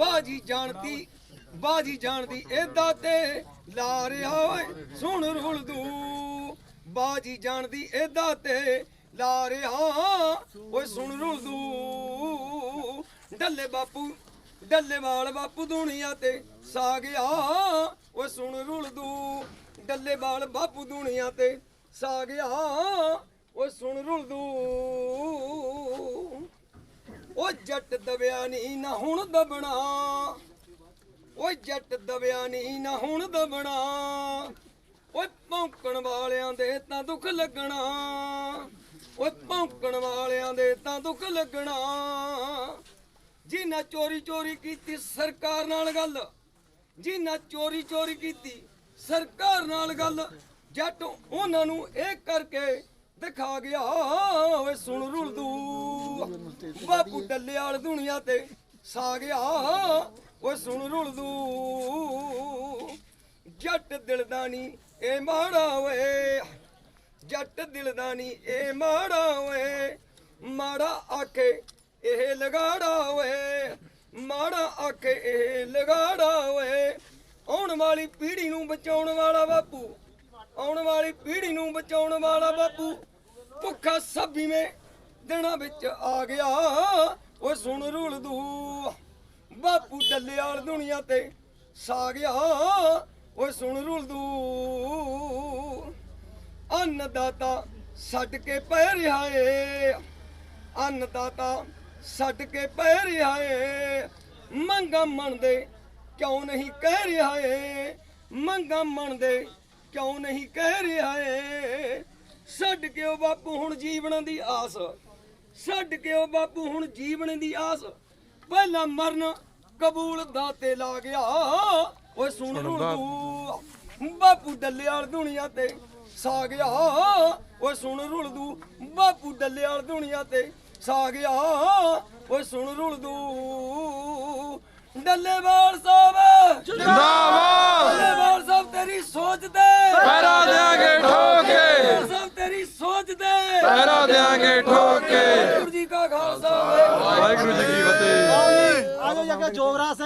ਬਾਜੀ ਜਾਣਦੀ ਬਾਜੀ ਜਾਣਦੀ ਇਹਦਾ ਤੇ ਲਾ ਰਿਹਾ ਓਏ ਸੁਣ ਰੁਲਦੂ ਬਾਜੀ ਜਾਣਦੀ ਇਹਦਾ ਤੇ ਲਾ ਰਿਹਾ ਓਏ ਸੁਣ ਰੁਲਦੂ ਡੱਲੇ ਬਾਪੂ, ਡੱਲੇ ਵਾਲ ਬਾਪੂ ਦੁਨੀਆ ਤੇ ਸਾ ਗਿਆ ਓਏ ਸੁਣ ਰੁਲਦੂ ਡੱਲੇ ਵਾਲ ਬਾਪੂ ਦੁਨੀਆ ਤੇ ਸਾ ਗਿਆ ਓਏ ਸੁਣ ਰੁਲਦੂ ਉਹ ਜੱਟ ਦਬਿਆ ਨਹੀਂ ਨਾ ਹੁਣ ਦਬਣਾ। ਓਏ ਜੱਟ ਦਬਿਆ ਨਹੀਂ ਨਾ ਹੁਣ ਦਬਣਾ। ਓਏ ਭੌਂਕਣ ਵਾਲਿਆਂ ਦੇ ਤਾਂ ਦੁੱਖ ਲੱਗਣਾ। ਓਏ ਭੌਂਕਣ ਵਾਲਿਆਂ ਦੇ ਤਾਂ ਦੁੱਖ ਲੱਗਣਾ। ਜਿਨ੍ਹਾਂ ਚੋਰੀ ਚੋਰੀ ਕੀਤੀ ਸਰਕਾਰ ਨਾਲ ਗੱਲ, ਜਿਨ੍ਹਾਂ ਚੋਰੀ ਚੋਰੀ ਕੀਤੀ ਸਰਕਾਰ ਨਾਲ ਗੱਲ, ਜੱਟ ਉਹਨਾਂ ਨੂੰ ਇਹ ਕਰਕੇ ਦਿਖਾ ਗਿਆ। ਓਏ ਸੁਣ ਰੁਲਦੂ। ਬਾਪੂ ਡੱਲੇ ਵਾਲ ਦੁਨੀਆ ਤੇ ਸਾ ਗਿਆ। ਓਏ ਸੁਣ ਰੁਲਦੂ ਜੱਟ ਦਿਲ ਦਾ ਨਹੀਂ ਇਹ ਮਾੜਾ ਓਏ। ਜੱਟ ਦਿਲ ਦਾ ਨਹੀਂ ਇਹ ਮਾੜਾ ਓਏ। ਮਾੜਾ ਆਖੇ ਇਹ ਲਗਾੜਾ ਓਏ। ਮਾੜਾ ਆਖੇ ਇਹ ਲਗਾੜਾ ਓਏ। ਆਉਣ ਵਾਲੀ ਪੀੜ੍ਹੀ ਨੂੰ ਬਚਾਉਣ ਵਾਲਾ ਬਾਪੂ। ਆਉਣ ਵਾਲੀ ਪੀੜ੍ਹੀ ਨੂੰ ਬਚਾਉਣ ਵਾਲਾ ਬਾਪੂ। ਭੁੱਖਾ ਸਭੀਵੇਂ ਦਿਨਾਂ ਵਿੱਚ ਆ ਗਿਆ। ਓਏ ਸੁਣ ਰੁਲਦੂ ਬਾਪੂ ਡੱਲੇ ਵਾਲ ਦੁਨੀਆ ਤੇ ਸਾ ਗਿਆ। ਓਏ ਸੁਣ ਰੁਲਦੂ ਅੰਨਦਾਤਾ ਛੱਡ ਕੇ ਪੈ ਰਿਹਾ ਏ। ਅੰਨਦਾਤਾ ਛੱਡ ਕੇ ਪੈ ਰਿਹਾ ਏ। ਮੰਗਾ ਮੰਨਦੇ ਕਿਉਂ ਨਹੀਂ ਕਹਿ ਰਿਹਾ ਏ? ਮੰਗਾ ਮੰਨਦੇ ਕਿਉਂ ਨਹੀਂ ਕਹਿ ਰਿਹਾ ਏ? ਛੱਡ ਕੇ ਉਹ ਬਾਪੂ ਹੁਣ ਜੀਵਨ ਦੀ ਆਸ। ਛੱਡ ਕੇ ਉਹ ਬਾਪੂ ਹੁਣ ਜੀਵਨ ਦੀ ਆਸ। ਪਹਿਲਾਂ ਮਰਨ ਕਬੂਲ ਦਾ ਤੇ ਲਾ ਗਿਆ। ਓਏ ਸੁਣ ਰੁਲਦੂ ਬਾਪੂ। ਡੱਲੇ ਵਾਲ ਦੁਨੀਆ ਤੇ ਸਾ ਗਿਆ। ਓਏ ਸੁਣ ਰੁਲਦੂ ਬਾਪੂ ਡੱਲੇ ਵਾਲ ਦੁਨੀਆ ਤੇ ਸਾ ਗਿਆ। ਓਏ ਸੁਣ ਰੁਲਦੂ ਡੱਲੇਵਾਲ ਸਾਹਿਬ। ਜਿੰਦਾਬਾਦ। ਡੱਲੇਵਾਲ ਸਾਹਿਬ ਤੇਰੀ ਸੋਚ ਤੇ। ਪੈਰਾ ਦਿਆਂਗੇ ਠੋਕੇ ਡੱਲੇਵਾਲ ਸਾਹਿਬ ਤੇਰੀ ਸੋਚ ਤੇ। ਪੈਰਾ ਦਿਆਂਗੇ ਠੋਕੇ। ਵਾਹਿਗੁਰੂ ਜੀ ਕਾ ਖਾਲਸਾ ਵਾਹਿਗੁਰੂ ਜੀ ਕੀ ਫਤਿਹ। ਆਜੋ ਜੱਗੇ ਜੋਗਰਾਜ ਸਿੰਘ